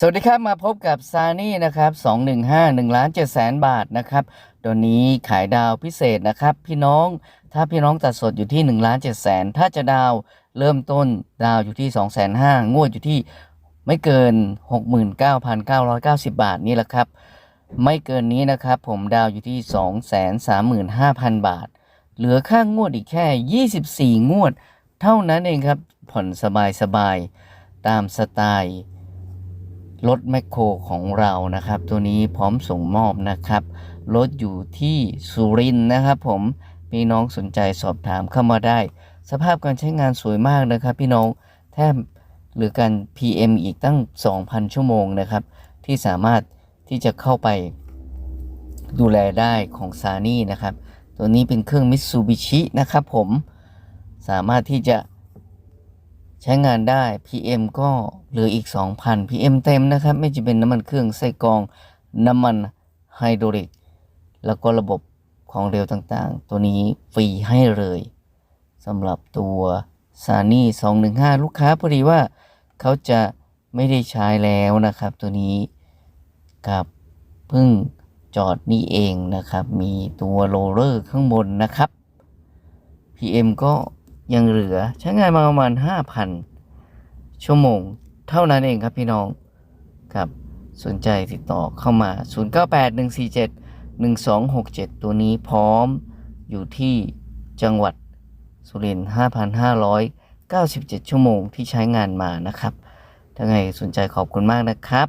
สวัสดีครับ มาพบกับซานี่นะครับ 215 1ล้าน7แสนบาทนะครับ ตัวนี้ขายดาวพิเศษนะครับ พี่น้อง ถ้าพี่น้องตัดสดอยู่ที่1ล้าน7แสน ถ้าจะดาวเริ่มต้นดาวอยู่ที่2 5 0 0 0งวดอยู่ที่ไม่เกิน 69,990 บาทนี่แหละครับ ไม่เกินนี้นะครับ ผมดาวอยู่ที่ 235,000 บาท เหลือค่างงวดอีกแค่ 24 งวด เท่านั้นเองครับ ผ่อนสบายๆ ตามสไตล์ รถแมคโครของเรานะครับ ตัวนี้พร้อมส่งมอบนะครับ รถอยู่ที่สุรินนะครับผมพี่น้องสนใจสอบถามเข้ามาได้ สภาพการใช้งานสวยมากนะครับ พี่น้องแทบหรือการ PM อีกตั้ง 2,000 ชั่วโมงนะครับ ที่สามารถที่จะเข้าไปดูแลได้ของซานี่นะครับ ตัวนี้เป็นเครื่องมิตซูบิชินะครับผมสามารถที่จะ ใช้งานได้ PM ก็เหลืออีก 2,000 PM เต็มนะครับ ไม่จะเป็นน้ำมันเครื่องไส้กรองน้ำมันไฮดรอลิก แล้วก็ระบบของเร็วต่างๆ ตัวนี้ฟรีให้เลยสำหรับตัว s a n y 215 ลูกค้าพอดีว่าเขาจะไม่ได้ใช้แล้วนะครับ ตัวนี้กับเพิ่งจอดนี่เองนะครับ มีตัวโรลเลอร์ข้างบนนะครับ PM ก็ ยังเหลือใช้งานมาประมาณ 5,000 ชั่วโมง เท่านั้นเองครับพี่น้องครับสนใจติดต่อเข้ามา 0981471267 ตัวนี้พร้อมอยู่ที่จังหวัดสุรินทร์5,597 ชั่วโมงที่ใช้งานมานะครับ ถ้าไงสนใจขอบคุณมากนะครับ